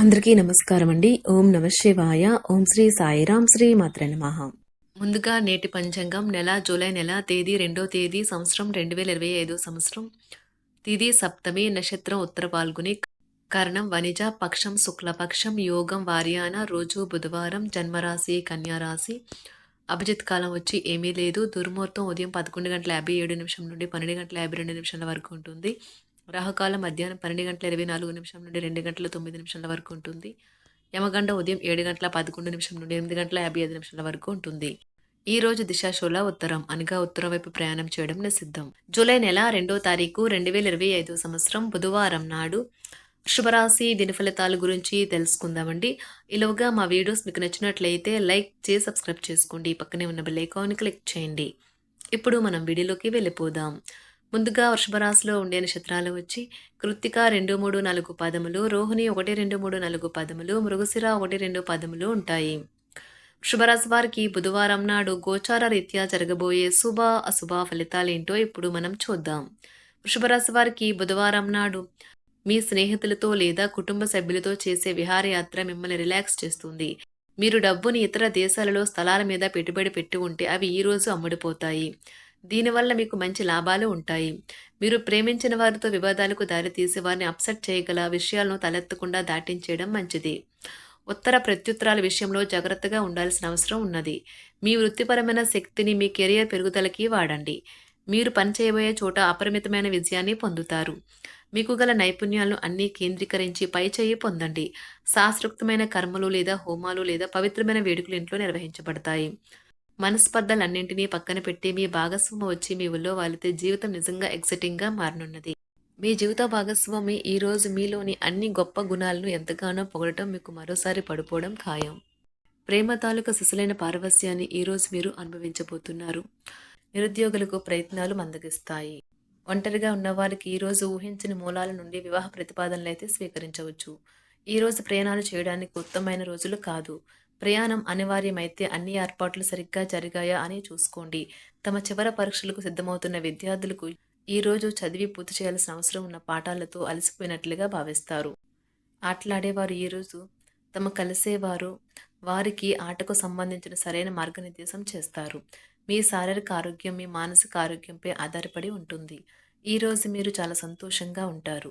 అందరికీ నమస్కారం అండి ఓం నమ శివాయ. ఓం శ్రీ సాయిరాం శ్రీ మాత్ర నమః. ముందుగా నేటి పంచాంగం నెల జూలై నెల తేదీ రెండో తేదీ సంవత్సరం రెండు వేల ఇరవై ఐదో సంవత్సరం. తిది సప్తమి నక్షత్రం ఉత్తర పాల్గొని కరణం వనిజ పక్షం శుక్లపక్షం యోగం వార్యాన రోజు బుధవారం జన్మరాశి కన్యారాశి. అభిజిత్ కాలం వచ్చి ఏమీ లేదు. దుర్ముహూర్తం ఉదయం పదకొండు గంటల యాభై ఏడు నిమిషం నుండి పన్నెండు గంటల యాభై రెండు నిమిషాల వరకు ఉంటుంది. రాహుకాలం మధ్యాహ్నం పన్నెండు గంటల ఇరవై నాలుగు నిమిషం నుండి రెండు గంటల తొమ్మిది నిమిషాల వరకు ఉంటుంది. యమగండ ఉదయం ఏడు గంటల పదకొండు నిమిషం నుండి ఎనిమిది గంటల యాభై ఐదు నిమిషాల వరకు ఉంటుంది. ఈ రోజు దిశాశూల ఉత్తరం. అనగా ఉత్తరం వైపు ప్రయాణం చేయడం నిషిద్ధం. జూలై నెల రెండో తారీఖు రెండు వేల ఇరవై ఐదో సంవత్సరం బుధవారం నాడు శుభరాశి దిన ఫలితాల గురించి తెలుసుకుందామండి. ఇలాగా మా వీడియోస్ మీకు నచ్చినట్లయితే లైక్ చేసి సబ్స్క్రైబ్ చేసుకోండి. పక్కనే ఉన్న బెల్ ఐకాన్ క్లిక్ చేయండి. ఇప్పుడు మనం వీడియోలోకి వెళ్ళిపోదాం. ముందుగా వృషభరాశిలో ఉండే నక్షత్రాలు వచ్చి కృత్తిక రెండు మూడు నాలుగు పదములు రోహిణి ఒకటి రెండు మూడు నాలుగు పదములు మృగశిర ఒకటి రెండు పదములు ఉంటాయి. వృషభరాశి వారికి బుధవారం నాడు గోచార రీత్యా జరగబోయే శుభ అశుభ ఫలితాలేంటో ఇప్పుడు మనం చూద్దాం. వృషభరాశి వారికి బుధవారం నాడు మీ స్నేహితులతో లేదా కుటుంబ సభ్యులతో చేసే విహారయాత్ర మిమ్మల్ని రిలాక్స్ చేస్తుంది. మీరు డబ్బుని ఇతర దేశాలలో స్థలాల మీద పెట్టుబడి పెట్టి ఉంటే అవి ఈ రోజు అమ్ముడుపోతాయి. దీనివల్ల మీకు మంచి లాభాలు ఉంటాయి. మీరు ప్రేమించిన వారితో వివాదాలకు దారితీసి వారిని అప్సెట్ చేయగల విషయాలను తలెత్తకుండా దాటించేయడం మంచిది. ఉత్తర ప్రత్యుత్తరాల విషయంలో జాగ్రత్తగా ఉండాల్సిన అవసరం ఉన్నది. మీ వృత్తిపరమైన శక్తిని మీ కెరియర్ పెరుగుదలకి వాడండి. మీరు పనిచేయబోయే చోట అపరిమితమైన విజయాన్ని పొందుతారు. మీకు గల నైపుణ్యాలను అన్నీ కేంద్రీకరించి పై చేయి పొందండి. శాస్త్రోక్తమైన కర్మలు లేదా హోమాలు లేదా పవిత్రమైన వేడుకలు ఇంట్లో నిర్వహించబడతాయి. మనస్పర్ధలన్నింటినీ పక్కన పెట్టి మీ భాగస్వామి వచ్చి మీ ఊళ్ళో వాలితే జీవితం నిజంగా ఎక్సైటింగ్గా మారనున్నది. మీ జీవిత భాగస్వామి ఈ రోజు మీలోని అన్ని గొప్ప గుణాలను ఎంతగానో పొగడటం మీకు మరోసారి పడిపోవడం ఖాయం. ప్రేమ తాలూకా సిసలైన పారవస్యాన్ని ఈ రోజు మీరు అనుభవించబోతున్నారు. నిరుద్యోగులకు ప్రయత్నాలు మందగిస్తాయి. ఒంటరిగా ఉన్నవారికి ఈ రోజు ఊహించిన మూలాల నుండి వివాహ ప్రతిపాదనలు అయితే స్వీకరించవచ్చు ఈరోజు ప్రయాణాలు చేయడానికి ఉత్తమమైన రోజులు కాదు. ప్రయాణం అనివార్యమైతే అన్ని ఏర్పాట్లు సరిగ్గా జరిగాయా అని చూసుకోండి. తమ చివర పరీక్షలకు సిద్ధమవుతున్న విద్యార్థులకు ఈ రోజు చదివి పూర్తి చేయాల్సిన అవసరం ఉన్న పాఠాలతో అలసిపోయినట్లుగా భావిస్తారు. ఆటలాడేవారు ఈరోజు తమ కలిసేవారు వారికి ఆటకు సంబంధించిన సరైన మార్గనిర్దేశం చేస్తారు. మీ శారీరక ఆరోగ్యం మీ మానసిక ఆరోగ్యంపై ఆధారపడి ఉంటుంది. ఈరోజు మీరు చాలా సంతోషంగా ఉంటారు.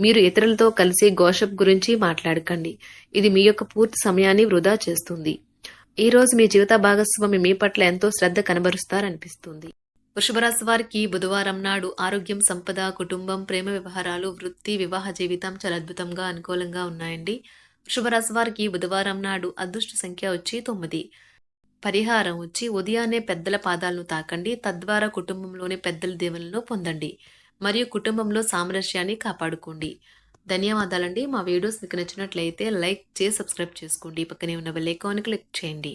మీరు ఇతరులతో కలిసి గోషప్ గురించి మాట్లాడకండి. ఇది మీ యొక్క పూర్తి సమయాన్ని వృధా చేస్తుంది. ఈ రోజు మీ జీవిత భాగస్వామి మీ పట్ల ఎంతో శ్రద్ధ కనబరుస్తారనిపిస్తుంది. వృషభరాశి వారికి బుధవారం నాడు ఆరోగ్యం సంపద కుటుంబం ప్రేమ వ్యవహారాలు వృత్తి వివాహ జీవితం చాలా అద్భుతంగా అనుకూలంగా ఉన్నాయండి. వృషభరాశి వారికి బుధవారం నాడు అదృష్ట సంఖ్య వచ్చి తొమ్మిది. పరిహారం వచ్చి ఉదయాన్నే పెద్దల పాదాలను తాకండి. తద్వారా కుటుంబంలోని పెద్దల దేవులను పొందండి. మరియు కుటుంబంలో సామరస్యాన్ని కాపాడుకోండి. ధన్యవాదాలండి. మా వీడియోస్ మీకు నచ్చినట్లయితే లైక్ చేసి సబ్స్క్రైబ్ చేసుకోండి. పక్కనే ఉన్న బెల్ ఐకాన్ క్లిక్ చేయండి.